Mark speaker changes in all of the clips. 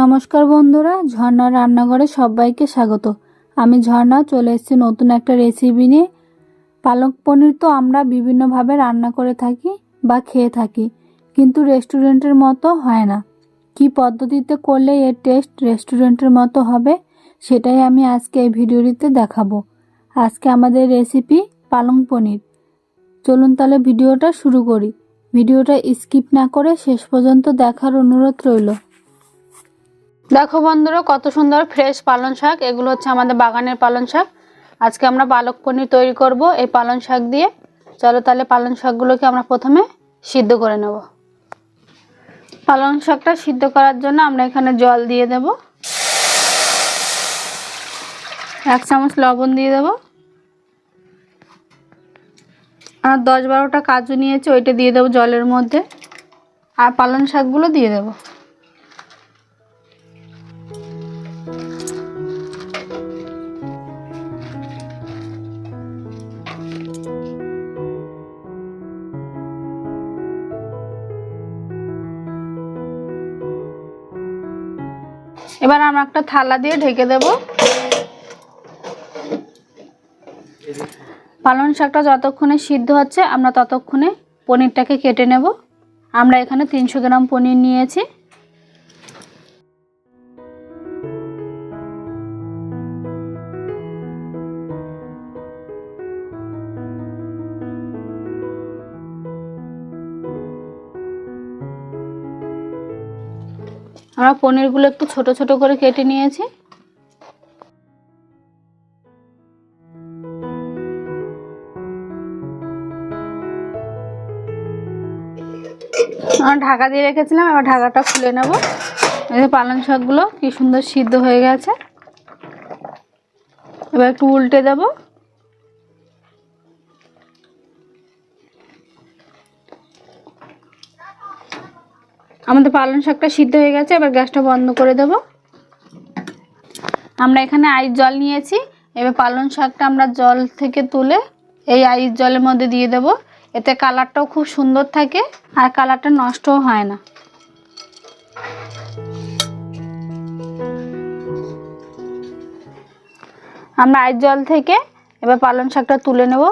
Speaker 1: নমস্কার বন্ধুরা, ঝর্ণা রান্নাঘরে সবাইকে স্বাগত। আমি ঝর্ণা, চলে এসেছি নতুন একটা রেসিপি নিয়ে। পালক পনির তো আমরা বিভিন্নভাবে রান্না করে থাকি বা খেয়ে থাকি, কিন্তু রেস্টুরেন্টের মতো হয় না। কি পদ্ধতিতে করলে এর টেস্ট রেস্টুরেন্টের মতো হবে, সেটাই আমি আজকে এই ভিডিওটিতে দেখাবো। আজকে আমাদের রেসিপি পালং পনির। চলুন তাহলে ভিডিওটা শুরু করি। ভিডিওটা স্কিপ না করে শেষ পর্যন্ত দেখার অনুরোধ রইল। দেখো বন্ধুরা, কত সুন্দর ফ্রেশ পালং শাক। এগুলো হচ্ছে আমাদের বাগানের পালং শাক। আজকে আমরা পালক পনির তৈরি করব এই পালং শাক দিয়ে। চলো তাহলে পালং শাকগুলোকে আমরা প্রথমে সিদ্ধ করে নেব। পালং শাকটা সিদ্ধ করার জন্য আমরা এখানে জল দিয়ে দেব। এক চামচ লবণ দিয়ে দেব। আর দশ বারোটা কাজু নিয়েছি, ওইটা দিয়ে দেবো জলের মধ্যে। আর পালং শাকগুলো দিয়ে দেবো। এবার আমরা একটা থালা দিয়ে ঢেকে দেব। পালং শাকটা যতক্ষণে সিদ্ধ হচ্ছে, আমরা ততক্ষণে পনিরটাকে কেটে নেব। আমরা এখানে তিনশো গ্রাম পনির নিয়েছি। আমরা পনিরগুলো একটু ছোট ছোট করে কেটে নিয়েছি। ঢাকা দিয়ে রেখেছিলাম, এবার ঢাকাটা খুলে নেব। এই যে পালং শাকগুলো কি সুন্দর সিদ্ধ হয়ে গেছে। এবার একটু উল্টে দেব। আমাদের পালং শাকটা সিদ্ধ হয়ে গেছে, এবার গ্যাসটা বন্ধ করে দেব। আমরা এখানে আইস জল নিয়েছি, এবার পালং শাকটা আমরা জল থেকে তুলে এই আইস জলের মধ্যে দিয়ে দেব। এতে কালারটাও খুব সুন্দর থাকে, আর কালারটা নষ্টও হয় না। আমরা আইস জল থেকে এবার পালং শাকটা তুলে নেব।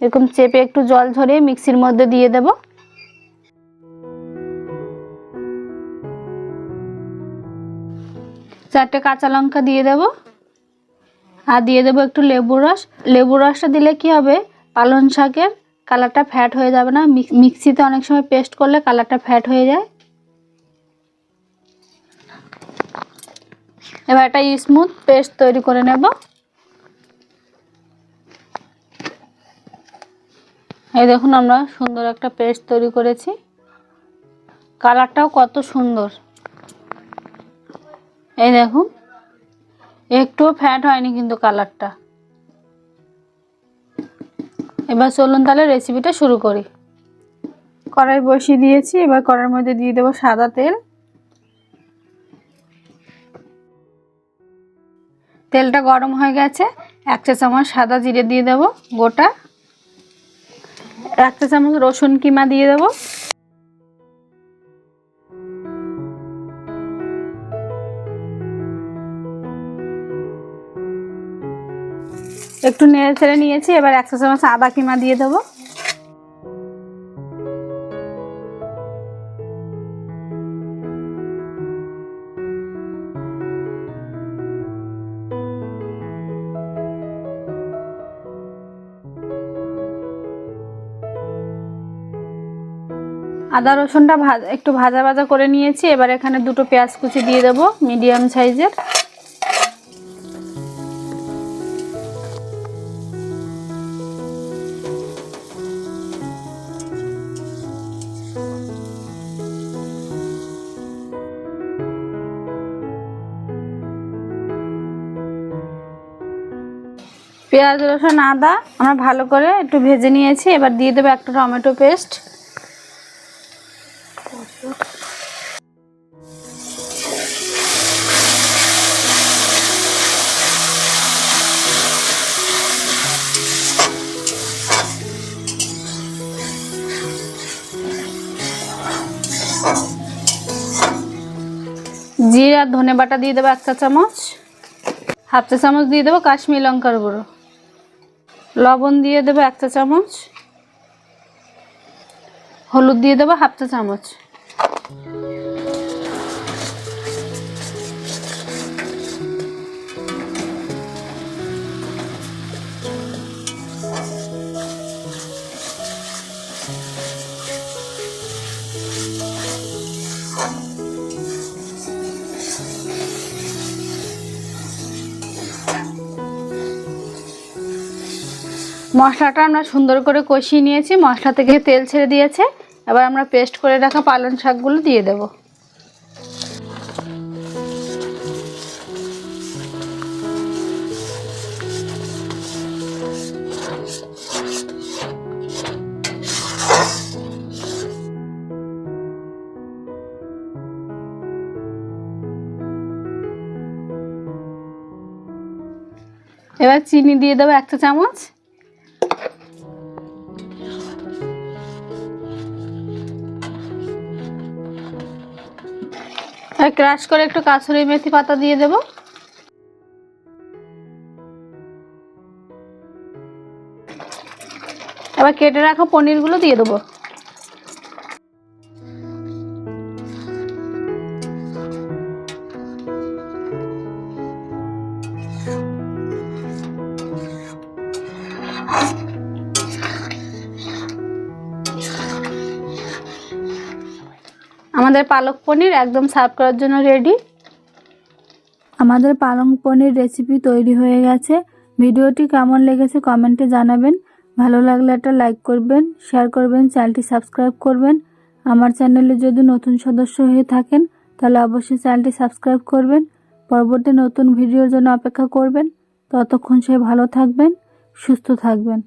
Speaker 1: এরকম চেপে একটু জল ঝরিয়ে মিক্সির মধ্যে দিয়ে দেবো। চারটে কাঁচা লঙ্কা দিয়ে দেব। আর দিয়ে দেবো একটু লেবু রস। লেবু রসটা দিলে কি হবে? পালং শাকের কালারটা ফ্যাট হয়ে যাবে না। মিক্সিতে অনেক সময় পেস্ট করলে কালারটা ফ্যাট হয়ে যায়। এবার একটা স্মুথ পেস্ট তৈরি করে নেব। এই দেখুন আমরা সুন্দর একটা পেস্ট তৈরি করেছি। কালারটাও কত সুন্দর। এই দেখুন, একটুও ফ্যাট হয়নি কিন্তু কালারটা এবার চলুন তাহলে রেসিপিটা শুরু করি। কড়াই বসিয়ে দিয়েছি, এবার কড়াইয়ের মধ্যে দিয়ে দেবো সাদা তেল। তেলটা গরম হয়ে গেছে, এক চা চামচ সাদা জিরে দিয়ে দেবো গোটা। এক চা চামচ রসুন কিমা দিয়ে দেবো। একটু নেড়ে ছেড়ে নিয়েছি, এবার একশো চামচ আদা কিমা দিয়ে দেবো। আদা রসুনটা একটু ভাজা ভাজা করে নিয়েছি, এবার এখানে দুটো পেঁয়াজ কুচি দিয়ে দেবো, মিডিয়াম সাইজের। পেঁয়াজ, রসুন, আদা আমরা ভালো করে একটু ভেজে নিয়েছি। এবার দিয়ে দেবো একটা টমেটো পেস্ট। জিরা ধনে বাটা দিয়ে দেবো এক চা চামচ। হাফ চা চামচ দিয়ে দেবো কাশ্মীর লঙ্কার গুঁড়ো। লবণ দিয়ে দেবো এক চা চামচ। হলুদ দিয়ে দেবো হাফ চা চামচ। মশলাটা আমরা সুন্দর করে কষিয়ে নিয়েছি, মশলা থেকে তেল ছেড়ে দিয়েছে। এবার আমরা পেস্ট করে রাখা পালং শাকগুলো দিয়ে দেব। এবার চিনি দিয়ে দেবো একটা চামচ ক্রাশ করে একটু কাসুরি মেথি পাতা দিয়ে দেব। এবার কেটে রাখা পনিরগুলো দিয়ে দেবো। আমাদের পালক পনির একদম সার্ভ করার জন্য রেডি। আমাদের পালং পনির রেসিপি তৈরি হয়ে গেছে। ভিডিওটি কেমন লেগেছে কমেন্টে জানাবেন। ভালো লাগলে একটা লাইক করবেন শেয়ার করবেন, চ্যানেলটি সাবস্ক্রাইব করবেন। আমার চ্যানেলে যদি নতুন সদস্য হয়ে থাকেন, তাহলে অবশ্যই চ্যানেলটি সাবস্ক্রাইব করবেন। পরবর্তী নতুন ভিডিওর জন্য অপেক্ষা করবেন। ততক্ষণ সে ভালো থাকবেন, সুস্থ থাকবেন।